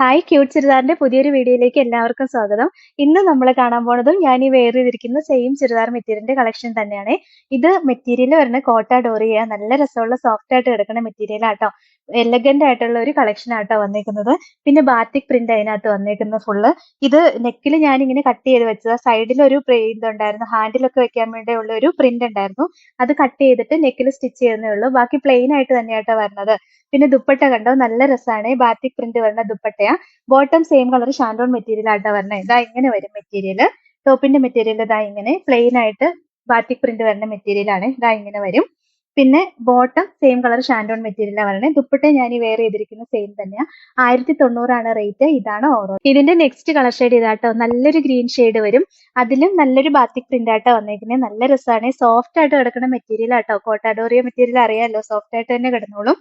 Hi cute ചുരിദാറിന്റെ പുതിയൊരു വീഡിയോയിലേക്ക് എല്ലാവർക്കും സ്വാഗതം. ഇന്ന് നമ്മൾ കാണാൻ പോണതും ഞാൻ ഈ വെയർ ചെയ്തിരിക്കുന്ന സെയിം ചുരിദാർ മെറ്റീരിയലിന്റെ കളക്ഷൻ തന്നെയാണ്. ഇത് മെറ്റീരിയൽ വരുന്ന കോട്ട ഡോറിയ നല്ല രസമുള്ള സോഫ്റ്റ് ആയിട്ട് കിടക്കുന്ന മെറ്റീരിയൽ ആട്ടോ. എലഗന്റ് ആയിട്ടുള്ള ഒരു കളക്ഷൻ ആട്ടോ വന്നേക്കുന്നത്. പിന്നെ ബാറ്റിക് പ്രിന്റ് അതിനകത്ത് വന്നേക്കുന്നത് ഫുള്ള് ഇത് നെക്കിൽ ഞാൻ ഇങ്ങനെ കട്ട് ചെയ്ത് വെച്ചത്. സൈഡിൽ ഒരു ഇതുണ്ടായിരുന്നു. ഹാൻഡിലൊക്കെ വെക്കാൻ വേണ്ടിയുള്ള ഒരു പ്രിന്റ് ഉണ്ടായിരുന്നു. അത് കട്ട് ചെയ്തിട്ട് നെക്കിൽ സ്റ്റിച്ച് ചെയ്യുന്നേ ഉള്ളൂ. ബാക്കി പ്ലെയിൻ ആയിട്ട് തന്നെയാട്ടോ വരുന്നത്. പിന്നെ ദുപ്പട്ട കണ്ടോ? നല്ല രസമാണ് ബാറ്റിക് പ്രിന്റ് വരുന്ന ദുപ്പട്ടയാ bottom same colour shantoon material ആയിട്ട് വരുന്നത് ഇതാ ഇങ്ങനെ വരും മെറ്റീരിയൽ ടോപ്പിന്റെ മെറ്റീരിയൽ ഇതാ ഇങ്ങനെ പ്ലെയിൻ ആയിട്ട് ബാറ്റിക് പ്രിന്റ് വരുന്ന മെറ്റീരിയൽ ആണ്. ഇതാ ഇങ്ങനെ വരും. പിന്നെ ബോട്ടം സെയിം കളർ ഷാൻഡോൺ മെറ്റീരിയലാണ് പറയുന്നത് ദുപ്പട്ട ഞാൻ വെയർ ചെയ്തിരിക്കുന്ന സെയിം തന്നെയാണ് ആയിരത്തി തൊണ്ണൂറാണ് റേറ്റ് ഇതാണ് ഓറോ ഇതിന്റെ നെക്സ്റ്റ് കളർ ഷെയ്ഡ് ഇതാട്ടോ. നല്ലൊരു ഗ്രീൻ ഷെയ്ഡ് വരും. അതിലും നല്ലൊരു ബാത്തിക് പ്രിന്റ് ആട്ടോ വന്നേക്കുന്നത് നല്ല രസമാണ് സോഫ്റ്റ് ആയിട്ട് കിടക്കുന്ന മെറ്റീരിയൽ ആട്ടോ. കോട്ടാഡോറിയ മെറ്റീരിയൽ അറിയാമല്ലോ സോഫ്റ്റ് ആയിട്ട് തന്നെ കിടന്നോളും.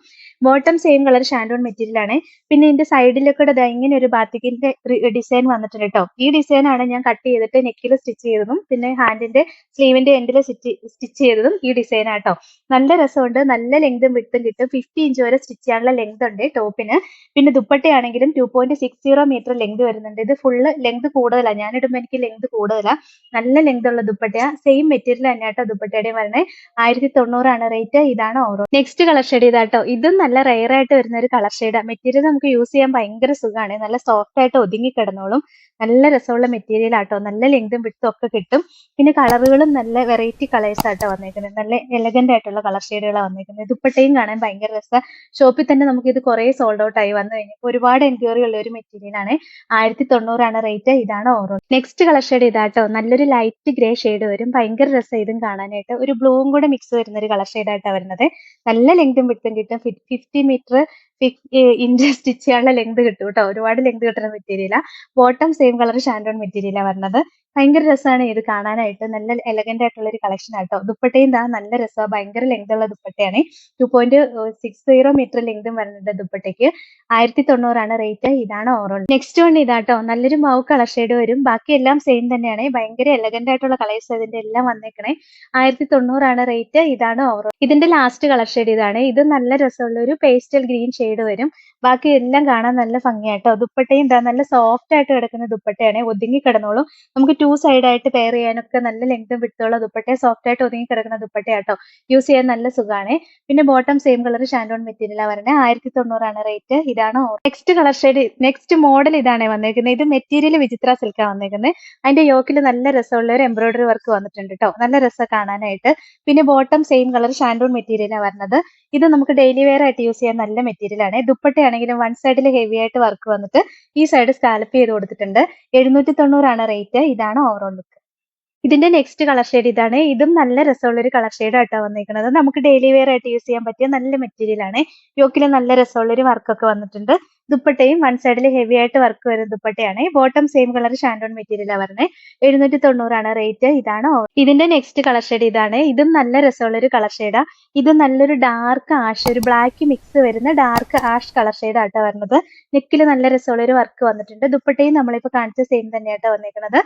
Bottom same colour shantoon material ആണ്. പിന്നെ ഇതിന്റെ സൈഡിലൊക്കെ ഇങ്ങനെ ഒരു ബാത്തിക്കിന്റെ ഡിസൈൻ വന്നിട്ടുണ്ട് കേട്ടോ ഈ ഡിസൈൻ ആണ് ഞാൻ കട്ട് ചെയ്തിട്ട് നെക്കിൽ സ്റ്റിച്ച് ചെയ്തതും പിന്നെ ഹാൻഡിന്റെ സ്ലീവിന്റെ എൻഡിൽ സ്റ്റിച്ച് ചെയ്തതും ഈ ഡിസൈൻ ആട്ടോ. നല്ല രസമുണ്ട്. നല്ല ലെങ്തും വിട്ടും കിട്ടും. ഫിഫ്റ്റി ഇഞ്ച് വരെ സ്റ്റിച്ച് ചെയ്യാനുള്ള ലെങ്ത് ഉണ്ട് ടോപ്പിന്. പിന്നെ ദുപ്പട്ടയാണെങ്കിലും two point six zero metre length വരുന്നുണ്ട്. ഇത് ഫുള്ള് ലെങ്ത് കൂടുതലാണ് ഞാൻ ഇടുമ്പോൾ എനിക്ക് ലെങ്ത് കൂടുതലാണ് നല്ല ലെങ്ത് ഉള്ള ദുപ്പട്ടയാണ് സെയിം മെറ്റീരിയൽ തന്നെയാട്ടോ ദുപ്പട്ടയുടെയും വരുന്നത് ആയിരത്തി തൊണ്ണൂറാണ് റേറ്റ് ഇതാണ് ഓറോ നെക്സ്റ്റ് കളർ ഷെയ്ഡ് ഇതാട്ടോ. ഇതും നല്ല റെയർ ആയിട്ട് വരുന്ന ഒരു കളർ ഷെയ്ഡാണ് മെറ്റീരിയൽ നമുക്ക് യൂസ് ചെയ്യാൻ ഭയങ്കര സുഖമാണ് നല്ല സോഫ്റ്റ് ആയിട്ട് ഒതുങ്ങി കിടന്നോളും. നല്ല രസമുള്ള മെറ്റീരിയൽ ആട്ടോ. നല്ല ലെങ്തും വിട്ടും ഒക്കെ കിട്ടും. പിന്നെ കളറുകളും നല്ല വെറൈറ്റി കളേഴ്സ് ആട്ടോ വന്നേക്കുന്നത് നല്ല എലഗന്റ് ആയിട്ടുള്ള കളർ ഷെയ്ഡുകളാണ് വന്നിരിക്കുന്നത്. ദുപ്പട്ടയും കാണാൻ ഭയങ്കര രസമാണ് ഷോപ്പിൽ തന്നെ നമുക്ക് ഇത് കുറെ സോൾഡ് ഔട്ട് ആയി വന്നു കഴിഞ്ഞപ്പോൾ ഒരുപാട് എൻക്വയറി ഉള്ള ഒരു മെറ്റീരിയൽ ആണ്. ആയിരത്തി തൊണ്ണൂറാണ് റേറ്റ് ഇതാണ് ഓറോ നെക്സ്റ്റ് കളർ ഷെയ്ഡ് ഇതാട്ടോ. നല്ലൊരു ലൈറ്റ് ഗ്രേ ഷെയ്ഡ് വരും. ഭയങ്കര രസം ഇതും കാണാനായിട്ട്. ഒരു ബ്ലൂവും കൂടെ മിക്സ് വരുന്ന ഒരു കളർ ഷെയ്ഡ് ആയിട്ടാണ് വരുന്നത്. നല്ല ലെങ്തും വിട്ടും കിട്ടും. ഫിഫ്റ്റി മീറ്റർ ഇഞ്ച് സ്റ്റിച്ച് ചെയ്യാനുള്ള ലെങ്ത് കിട്ടും കേട്ടോ. ഒരുപാട് ലെങ്ത് കിട്ടുന്ന മെറ്റീരിയലാണ് ബോട്ടം സെയിം കളർ ഷാൻഡോൺ മെറ്റീരിയലാണ് വരുന്നത്. ഭയങ്കര രസമാണ് ഇത് കാണാനായിട്ട്. നല്ല എലഗന്റ് ആയിട്ടുള്ള ഒരു കളക്ഷൻ ആട്ടോ. ദുപ്പട്ടയും താ നല്ല രസമാണ് ഭയങ്കര ലെങ്ത് ഉള്ള ദുപ്പട്ടയാണ്. Two point six zero metre ലെങ്തും വരുന്നുണ്ട് ദുപ്പട്ടയ്ക്ക്. ആയിരത്തി തൊണ്ണൂറാണ് റേറ്റ് ഇതാണ് ഓറോൾ നെക്സ്റ്റ് വൺ ഇതാട്ടോ. നല്ലൊരു മൗ കളർ ഷെയ്ഡ് വരും. ബാക്കി എല്ലാം സെയിം തന്നെയാണ്. ഭയങ്കര എലഗന്റ് ആയിട്ടുള്ള കളേഴ്സ് ഇതിന്റെ എല്ലാം വന്നേക്കണേ. ആയിരത്തി തൊണ്ണൂറാണ് റേറ്റ് ഇതാണ് ഓറോൾ ഇതിന്റെ ലാസ്റ്റ് കളർ ഷെയ്ഡ് ഇതാണ്. ഇത് നല്ല രസമുള്ള ഒരു പേസ്റ്റൽ ഗ്രീൻ ഷെയ്ഡ് വരും. ബാക്കി എല്ലാം കാണാൻ നല്ല ഭംഗിയാട്ടോ. ദുപ്പട്ടയും താ നല്ല സോഫ്റ്റ് ആയിട്ട് കിടക്കുന്ന ദുപ്പട്ടയാണ്. ഒതുങ്ങി കിടന്നോളും. നമുക്ക് ടു സൈഡ് ആയിട്ട് പെയർ ചെയ്യാനൊക്കെ നല്ല ലെങ്തും വിട്ടുള്ള ദുപ്പട്ട സോഫ്റ്റ് ആയിട്ട് ഒതുങ്ങി കിടക്കുന്ന ദുപ്പട്ടയാട്ടോ. യൂസ് ചെയ്യാൻ നല്ല സുഖമാണ് പിന്നെ ബോട്ടം സെയിം കളർ ഷാൻഡോൺ മെറ്റീരിയലാണ് വരുന്നത് ആയിരത്തി തൊണ്ണൂറാണ് റേറ്റ് ഇതാണ് next colour shade next model ഇതാണ് വന്നേക്കുന്നത് ഇത് മെറ്റീരിയൽ വിചിത്ര സിൽക്കാണ് വന്നേക്കുന്നത് അതിന്റെ യോക്കിൽ നല്ല രസമുള്ള ഒരു എംബ്രോയിഡറി വർക്ക് വന്നിട്ടുണ്ട് കേട്ടോ നല്ല രസം കാണാനായിട്ട്. പിന്നെ ബോട്ടം സെയിം കളർ ഷാൻഡോൺ മെറ്റീരിയലാണ് വരുന്നത് ഇത് നമുക്ക് ഡെയിലി വെയർ ആയിട്ട് യൂസ് ചെയ്യാൻ നല്ല മെറ്റീരിയൽ ആണ്. ദുപ്പട്ടയാണെങ്കിലും വൺ സൈഡിൽ ഹെവി ആയിട്ട് വർക്ക് വന്നിട്ട് ഈ സൈഡ് സ്കാലപ്പ് ചെയ്ത് കൊടുത്തിട്ടുണ്ട്. എഴുന്നൂറ്റി തൊണ്ണൂറാണ് റേറ്റ് ഇതാണ് ഓവറോൾ ലുക്ക് ഇതിന്റെ നെക്സ്റ്റ് കളർ ഷെയ്ഡ് ഇതാണ്. ഇതും നല്ല രസമുള്ള ഒരു കളർ ഷെയ്ഡ് ആട്ടോ വന്നിരിക്കുന്നത്. നമുക്ക് ഡെയിലി വെയർ ആയിട്ട് യൂസ് ചെയ്യാൻ പറ്റിയ നല്ല മെറ്റീരിയൽ ആണ്. യോക്കിൽ നല്ല രസമുള്ള ഒരു വർക്കൊക്കെ വന്നിട്ടുണ്ട്. ദുപ്പട്ടയും വൺ സൈഡിൽ ഹെവി ആയിട്ട് വർക്ക് വരുന്ന ദുപ്പട്ടയാണ്. ബോട്ടം സെയിം കളർ ഷാൻഡോൺ മെറ്റീരിയലാണ് വരുന്നത് എഴുന്നൂറ്റി തൊണ്ണൂറാണ് റേറ്റ് ഇതാണ് ഇതിന്റെ നെക്സ്റ്റ് കളർ ഷെയ്ഡ് ഇതാണ്. ഇതും നല്ല രസമുള്ള ഒരു കളർ ഷെയ്ഡാ ഇത് നല്ലൊരു ഡാർക്ക് ആഷ് ഒരു ബ്ലാക്ക് മിക്സ് വരുന്ന ഡാർക്ക് ആഷ് കളർ ഷെയ്ഡ് ആട്ടോ വരുന്നത്. നെക്കിൽ നല്ല രസമുള്ള ഒരു വർക്ക് വന്നിട്ടുണ്ട്. ദുപ്പട്ടയും നമ്മളിപ്പോ കാണിച്ച സെയിം തന്നെയാട്ടോ വന്നിരിക്കുന്നത്.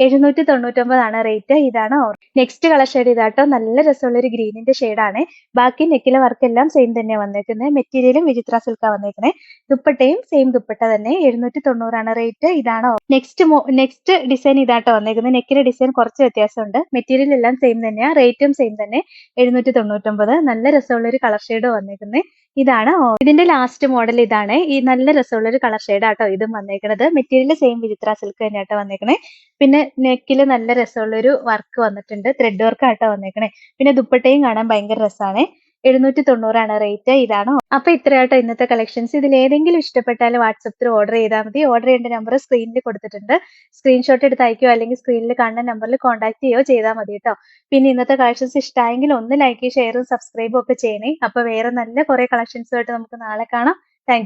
എഴുന്നൂറ്റി തൊണ്ണൂറ്റൊമ്പതാണ് റേറ്റ് ഇതാണ് നെക്സ്റ്റ് കളർ ഷെയ്ഡ് ഇതാട്ടോ. നല്ല രസമുള്ള ഒരു ഗ്രീനിന്റെ ഷെയ്ഡാണ് ബാക്കി നെക്കിലെ വർക്ക് എല്ലാം സെയിം തന്നെ വന്നേക്കുന്നത് മെറ്റീരിയലും വിചിത്ര സിൽക്കാ വന്നേക്കുന്നത് ദുപ്പട്ടയും സെയിം ദുപ്പട്ട തന്നെ. എഴുന്നൂറ്റി തൊണ്ണൂറാണ് റേറ്റ് ഇതാണ് നെക്സ്റ്റ് നെക്സ്റ്റ് ഡിസൈൻ ഇതാട്ടോ വന്നേക്കുന്നത് നെക്കിലെ ഡിസൈൻ കുറച്ച് വ്യത്യാസമുണ്ട്. മെറ്റീരിയൽ എല്ലാം സെയിം തന്നെയാണ് റേറ്റും സെയിം തന്നെ. എഴുന്നൂറ്റി തൊണ്ണൂറ്റൊമ്പത് നല്ല രസമുള്ള ഒരു കളർ ഷെയ്ഡ് വന്നേക്കുന്നത് ഇതാണ്. ഇതിന്റെ ലാസ്റ്റ് മോഡൽ ഇതാണ്. ഈ നല്ല രസമുള്ള ഒരു കളർ ഷെയ്ഡ് ആട്ടോ ഇതും വന്നേക്കണത്. മെറ്റീരിയൽ സെയിം വിചിത്ര സിൽക്ക് തന്നെയാട്ടോ വന്നേക്കണേ. പിന്നെ നെക്കിൽ നല്ല രസമുള്ള ഒരു വർക്ക് വന്നിട്ടുണ്ട്. ത്രെഡ് വർക്ക് ആട്ടോ വന്നേക്കണേ. പിന്നെ ദുപ്പട്ടയും കാണാൻ ഭയങ്കര രസമാണ് എഴുന്നൂറ്റി തൊണ്ണൂറാണ് റേറ്റ് ഇതാണ്? അപ്പൊ ഇത്രയാട്ടോ ഇന്നത്തെ കളക്ഷൻസ് ഇതിൽ ഏതെങ്കിലും ഇഷ്ടപ്പെട്ടാൽ വാട്സപ്പിൽ ഓർഡർ ചെയ്താൽ മതി. ഓർഡർ ചെയ്യേണ്ട നമ്പർ സ്ക്രീനിൽ കൊടുത്തിട്ടുണ്ട്. സ്ക്രീൻഷോട്ട് എടുത്ത് അയക്കുകയോ അല്ലെങ്കിൽ സ്ക്രീനിൽ കാണുന്ന നമ്പറിൽ കോൺടാക്ട് ചെയ്യുകയോ ചെയ്താൽ മതി കേട്ടോ. പിന്നെ ഇന്നത്തെ കളക്ഷൻസ് ഇഷ്ടമായെങ്കിൽ ഒന്ന് ലൈക്ക് ഷെയറും സബ്സ്ക്രൈബും ഒക്കെ ചെയ്യണേ. അപ്പൊ വേറെ നല്ല കുറെ കളക്ഷൻസുമായിട്ട് നമുക്ക് നാളെ കാണാം. താങ്ക്